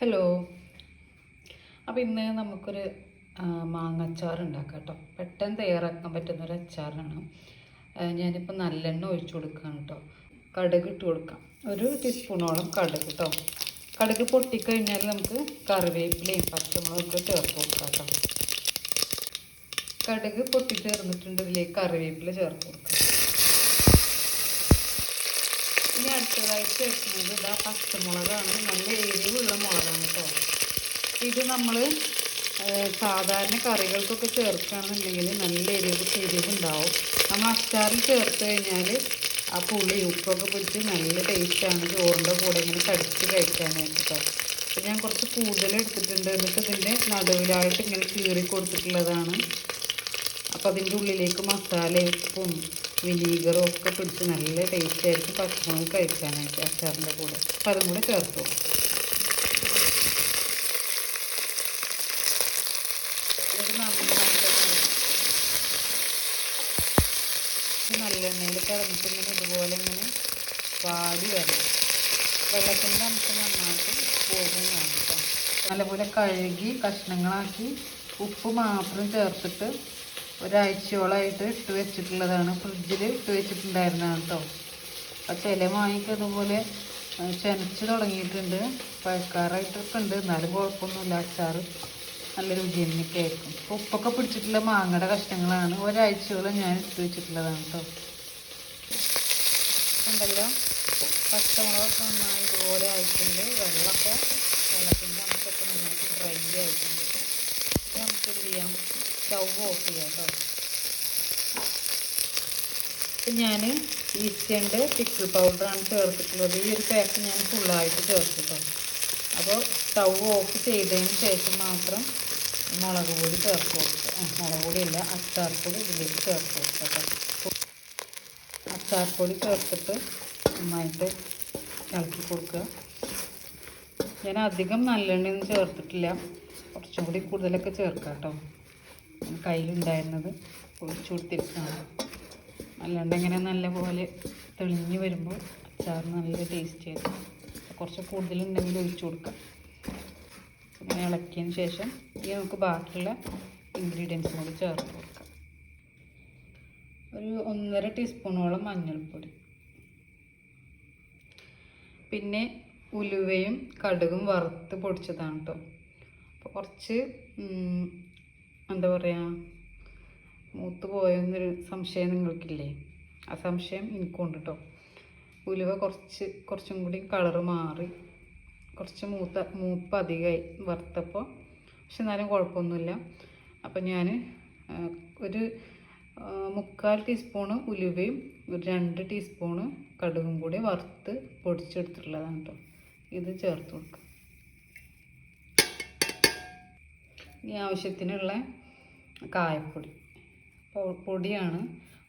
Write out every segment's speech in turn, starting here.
Hello അപ്പോൾ ഇന്ന് നമുക്കൊരു മാങ്ങ അച്ചാർ ഉണ്ടാക്കാം കേട്ടോ. പെട്ടെന്ന് തയ്യാറാക്കാൻ പറ്റുന്ന ഒരു അച്ചാറാണ് ഞാനിപ്പോൾ നല്ലെണ്ണ ഒഴിച്ചു കൊടുക്കുകയാണ് കേട്ടോ. കടുക് ഇട്ട് കൊടുക്കാം. ഒരു ടീസ്പൂണോളം കടുക് കേട്ടോ. കടുക് പൊട്ടിക്കഴിഞ്ഞാൽ നമുക്ക് കറിവേപ്പിലയും പച്ചമുളകൊക്കെ ചേർത്ത് കൊടുക്കാം കേട്ടോ. കടുക് പൊട്ടി ചേർന്നിട്ടുണ്ട് ഇതിലേക്ക് കറിവേപ്പില ചേർത്ത് കൊടുക്കാം. ഇനി അടുത്തതായിട്ട് ചേർക്കുന്നത് ഇതാ പച്ചമുളകാണ്. നല്ല എരിവുള്ള മുളകാണ് കേട്ടോ ഇത് നമ്മൾ സാധാരണ കറികൾക്കൊക്കെ ചേർക്കുകയാണെന്നുണ്ടെങ്കിൽ നല്ല എരിവ് എരിവുണ്ടാവും. നമ്മൾ അച്ചാറിൽ ചേർത്ത് കഴിഞ്ഞാൽ ആ പുളി ഉപ്പൊക്കെ പിടിച്ച് നല്ല ടേസ്റ്റാണ് ചോറിന്റെ കൂടെ ഇങ്ങനെ കടിച്ച് കഴിക്കാനായിട്ട് കേട്ടോ അപ്പം ഞാൻ കുറച്ച് കൂടുതൽ എടുത്തിട്ടുണ്ട്. എന്നിട്ട് ഇതിന്റെ നടുവിലായിട്ട് ഇങ്ങനെ കീറി കൊടുത്തിട്ടുള്ളതാണ് അപ്പോൾ അതിന്റെ ഉള്ളിലേക്ക് മസാല ഉപ്പും വിനീഗറും ഒക്കെ പിടിച്ച് നല്ല ടേസ്റ്റ് ആയിരിക്കും പച്ചമുളക് കഴിക്കാനായിട്ട് അച്ചാറിന്റെ കൂടെ. അപ്പോൾ അതും കൂടെ ചേർത്തു. നല്ല എണ്ണയിൽ കിടന്നിട്ട് ഇങ്ങനെ ഇതുപോലെ ഇങ്ങനെ വാടി വരണം. വെള്ളത്തിന്റെ അംശം നന്നായിട്ട് പോകുന്നതാണ് കേട്ടോ. നല്ലപോലെ കഴുകി കഷ്ണങ്ങളാക്കി ഉപ്പ് മാത്രം ചേർത്തിട്ട് ഒരാഴ്ചയോളമായിട്ട് ഇട്ട് വെച്ചിട്ടുള്ളതാണ്. ഫ്രിഡ്ജിൽ ഇട്ട് വെച്ചിട്ടുണ്ടായിരുന്നതാണ് കേട്ടോ അപ്പം ചില മാങ്ങയ്ക്ക് അതുപോലെ ആ, ചെനച്ച് തുടങ്ങിയിട്ടുണ്ട്. പഴക്കാറായിട്ടൊക്കെ ഉണ്ട് എന്നാലും കുഴപ്പമൊന്നുമില്ല. അച്ചാർ നല്ല രുചി തന്നെയൊക്കെ ആയിരിക്കും. അപ്പോൾ ഉപ്പൊക്കെ പിടിച്ചിട്ടുള്ള മാങ്ങയുടെ കഷ്ണങ്ങളാണ് ഒരാഴ്ചയോളം ഞാൻ ഇട്ട് വെച്ചിട്ടുള്ളതാണ് കേട്ടോ ഉണ്ടല്ലോ. പച്ചമുളകൊക്കെ നന്നായി ഇതുപോലെ ആയിട്ടുണ്ട്. വെള്ളമൊക്കെ വെള്ളത്തിന്റെ അംശമൊക്കെ നന്നായിട്ട് ഡ്രൈ ആയിട്ടുണ്ട്. നമുക്ക് എന്ത് ചെയ്യാം? സ്റ്റൗ ഓഫ് ചെയ്യാം കേട്ടോ ഇപ്പം ഞാൻ ഈസ്റ്റേന്റെ പിക്കിൾ പൗഡറാണ് ചേർത്തിട്ടുള്ളത്. ഈ ഒരു പാക്ക് ഞാൻ ഫുള്ളായിട്ട് ചേർത്തിട്ടോ. അപ്പോൾ സ്റ്റൗ ഓഫ് ചെയ്തതിന് ശേഷം മാത്രം മുളക് പൊടി ചേർത്ത് കൊടുക്കുക. മുളക് പൊടിയല്ല അച്ചാർപ്പൊടി ഇതിലേക്ക് ചേർത്ത് കൊടുക്കുക അച്ചാർപ്പൊടി അച്ചാർ പൊടി ചേർത്തിട്ട് നന്നായിട്ട് ഇളക്കി കൊടുക്കുക. ഞാൻ അധികം നല്ലെണ്ണയൊന്നും ചേർത്തിട്ടില്ല. കുറച്ചും കൂടി കൂടുതലൊക്കെ ചേർക്കാം കേട്ടോ കയ്യിലുണ്ടായിരുന്നത്. ഒഴിച്ചു കൊടുത്തിരിക്കുകയാണ്. അല്ലാണ്ട് ഇങ്ങനെ നല്ല പോലെ തെളിഞ്ഞ് വരുമ്പോൾ അച്ചാർ നല്ല ടേസ്റ്റ് ആയിരുന്നു കുറച്ച് കൂടുതലുണ്ടെങ്കിൽ ഒഴിച്ചു കൊടുക്കാം. ഇങ്ങനെ ഇളക്കിയതിന് ശേഷം ഇനി നമുക്ക് ബാക്കിയുള്ള ഇൻഗ്രീഡിയൻസും കൂടി ചേർത്ത് കൊടുക്കാം. ഒരു ഒന്നര ടീസ്പൂണോളം മഞ്ഞൾപ്പൊടി. പിന്നെ ഉലുവയും കടുകും വറുത്ത് പൊടിച്ചതാണ് കേട്ടോ അപ്പോൾ കുറച്ച് എന്താ പറയുക മൂത്ത് പോയെന്നൊരു സംശയം നിങ്ങൾക്കില്ലേ? ആ സംശയം എനിക്കുണ്ട് കേട്ടോ ഉലുവ കുറച്ച് കുറച്ചും കൂടി കളറ് മാറി കുറച്ച് മൂത്ത മൂപ്പ് അധികമായി വറുത്തപ്പോൾ പക്ഷെ എന്നാലും കുഴപ്പമൊന്നുമില്ല. അപ്പം ഞാൻ ഒരു മുക്കാൽ ടീസ്പൂണ് ഉലുവയും ഒരു രണ്ട് ടീസ്പൂണ് കടുകും കൂടി വറുത്ത് പൊടിച്ചെടുത്തിട്ടുള്ളതാണ് കേട്ടോ ഇത് ചേർത്ത് കൊടുക്കുക. ഇനി ആവശ്യത്തിനുള്ള കായപ്പൊടി. പൊടിയാണ്.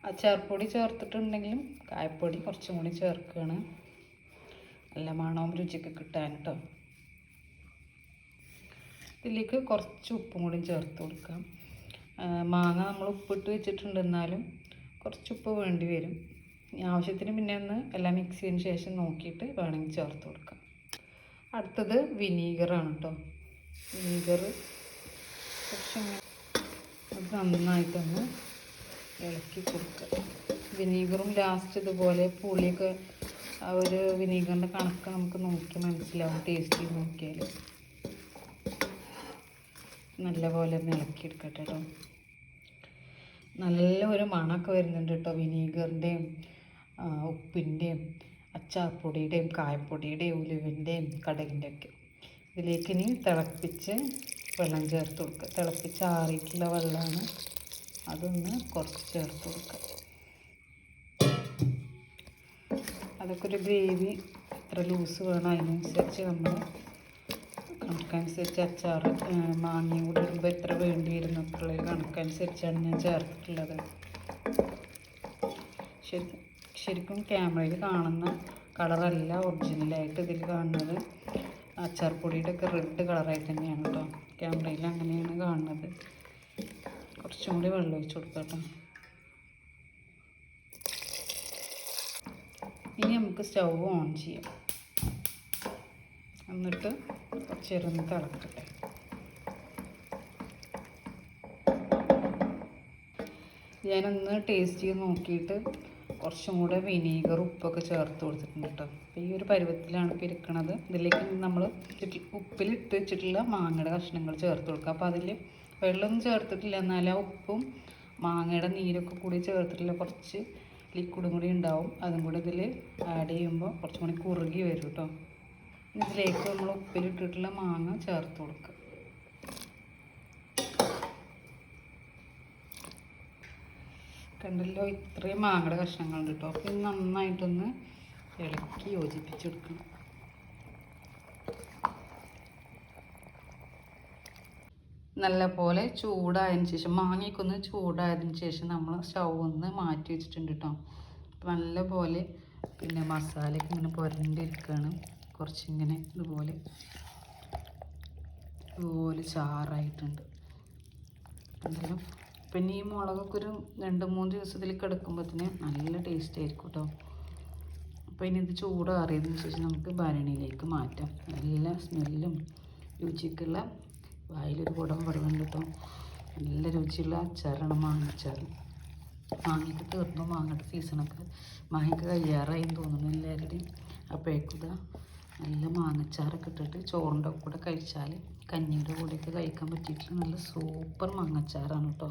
അച്ചാർപ്പൊടി ചേർത്തിട്ടുണ്ടെങ്കിലും കായപ്പൊടി കുറച്ചും കൂടി ചേർക്കുകയാണ് നല്ല മണവും രുചിക്ക് കിട്ടാൻ കേട്ടോ ഇതിലേക്ക് കുറച്ച് ഉപ്പും കൂടി ചേർത്ത് കൊടുക്കാം. മാങ്ങ നമ്മൾ ഉപ്പിട്ട് വെച്ചിട്ടുണ്ട് എന്നാലും കുറച്ച് ഉപ്പ് വേണ്ടി വരും. ആവശ്യത്തിന് പിന്നെ ഒന്ന് എല്ലാം മിക്സ് ചെയ്തതിന് ശേഷം നോക്കിയിട്ട് വേണമെങ്കിൽ ചേർത്ത് കൊടുക്കാം. അടുത്തത് വിനീഗറാണ് കേട്ടോ വിനീഗർ കുറച്ചിങ്ങനെ അത് നന്നായിട്ടൊന്ന് ഇളക്കി കൊടുക്കുക. വിനീഗറും ലാസ്റ്റ് ഇതുപോലെ പുളിയൊക്കെ ആ ഒരു വിനീഗറിന്റെ കണക്ക് നമുക്ക് നോക്കി മനസ്സിലാവും ടേസ്റ്റ് ചെയ്ത് നോക്കിയാൽ നല്ല പോലെ ഒന്ന് ഇളക്കിയെടുക്കട്ടെ കേട്ടോ. നല്ല ഒരു മണമൊക്കെ വരുന്നുണ്ട് കേട്ടോ വിനീഗറിന്റെയും ഉപ്പിന്റെയും അച്ചാർപ്പൊടിയുടെയും കായപ്പൊടിയുടെയും ഉലുവിന്റെയും കടലിന്റെയൊക്കെ. ഇതിലേക്ക് ഇനി തിളപ്പിച്ച് വെള്ളം ചേർത്ത് കൊടുക്കുക. തിളപ്പിച്ച് ആറിയിട്ടുള്ള വെള്ളമാണ് അതൊന്ന് കുറച്ച് ചേർത്ത് കൊടുക്കുക. അതൊക്കെ ഒരു ഗ്രേവി എത്ര ലൂസ് വേണം. അതിനനുസരിച്ച് നമ്മൾ കണക്കനുസരിച്ച് അച്ചാർ മാങ്ങയും കൂടി ഇടുമ്പോൾ എത്ര വേണ്ടി വരുന്നു അത്രയുള്ള കണക്കനുസരിച്ചാണ് ഞാൻ ചേർത്തിട്ടുള്ളത്. ശരി ശരിക്കും ക്യാമറയിൽ കാണുന്ന കളറല്ല ഒറിജിനലായിട്ട് ഇതിൽ കാണുന്നത്. അച്ചാർ പൊടിയുടെ ഒക്കെ റെഡ് കളറായി തന്നെയാണ് കേട്ടോ ക്യാമറയിൽ അങ്ങനെയാണ് കാണുന്നത്. കുറച്ചും കൂടി വെള്ളം ഒഴിച്ചു കൊടുക്കട്ടോ. ഇനി നമുക്ക് സ്റ്റൗ ഓൺ ചെയ്യാം. എന്നിട്ട് കുറച്ച് തിളക്കട്ടെ. ഞാനൊന്ന് ടേസ്റ്റ് ചെയ്ത് നോക്കിയിട്ട് കുറച്ചും കൂടെ വിനീഗർ ഉപ്പൊക്കെ ചേർത്ത് കൊടുത്തിട്ടുണ്ട് കേട്ടോ. അപ്പോൾ ഈ ഒരു പരുവത്തിലാണ് ഇപ്പോൾ ഇരിക്കണത്. ഇതിലേക്ക് നമ്മൾ ഉപ്പിലിട്ട് വെച്ചിട്ടുള്ള മാങ്ങയുടെ കഷ്ണങ്ങൾ ചേർത്ത് കൊടുക്കുക. അപ്പോൾ അതിൽ വെള്ളമൊന്നും ചേർത്തിട്ടില്ല. എന്നാൽ ആ ഉപ്പും മാങ്ങയുടെ നീരൊക്കെ കൂടി ചേർത്തിട്ടുള്ള കുറച്ച് ലിക്വിഡും കൂടി ഉണ്ടാവും. അതും കൂടി ഇതിൽ ആഡ് ചെയ്യുമ്പോൾ കുറച്ചും കൂടി കുറുകി വരും കേട്ടോ. ഇതിലേക്ക് നമ്മൾ ഉപ്പിലിട്ടിട്ടുള്ള മാങ്ങ ചേർത്ത് കൊടുക്കുക. കണ്ടല്ലോ ഇത്രയും മാങ്ങയുടെ കഷ്ണങ്ങളുണ്ട് കേട്ടോ അപ്പം ഇത് നന്നായിട്ടൊന്ന് ഇളക്കി യോജിപ്പിച്ചെടുക്കണം. നല്ല പോലെ ചൂടായതിന് ശേഷം മാങ്ങയ്ക്കൊന്ന് ചൂടായതിന് ശേഷം നമ്മൾ സ്റ്റൗ ഒന്ന് മാറ്റി വെച്ചിട്ടുണ്ട് കേട്ടോ നല്ല പോലെ പിന്നെ മസാലയൊക്കെ ഇങ്ങനെ പുരണ്ടിരിക്കുകയാണ് കുറച്ചിങ്ങനെ ഇതുപോലെ ഇതുപോലെ ചാറായിട്ടുണ്ട്. എന്തായാലും പിന്നെ ഈ മുളകൊക്കെ ഒരു രണ്ട് മൂന്ന് ദിവസത്തിൽ കിടക്കുമ്പോഴത്തേന് നല്ല ടേസ്റ്റ് ആയിരിക്കും കേട്ടോ അപ്പോൾ ഇനി ഇത് ചൂടാറിയതിന് ശേഷം നമുക്ക് ഭരണിയിലേക്ക് മാറ്റാം. നല്ല സ്മെല്ലും രുചിക്കുള്ള വായിലൊരു കുടം വെള്ളം കിട്ടും നല്ല രുചിയുള്ള അച്ചാറാണ് മാങ്ങച്ചാർ മാങ്ങയ്ക്ക് തീർന്നു. മാങ്ങയുടെ സീസണൊക്കെ മാങ്ങയ്ക്ക് കഴിയാറായി തോന്നുന്നു എല്ലാവരുടെയും. അപ്പോഴേക്കുക നല്ല മാങ്ങച്ചാറൊക്കെ ഇട്ടിട്ട് ചോറിന്റെ കൂടെ കഴിച്ചാൽ കഞ്ഞിയുടെ കൂടെയൊക്കെ കഴിക്കാൻ പറ്റിയിട്ടുള്ള നല്ല സൂപ്പർ മാങ്ങച്ചാറാണ് കേട്ടോ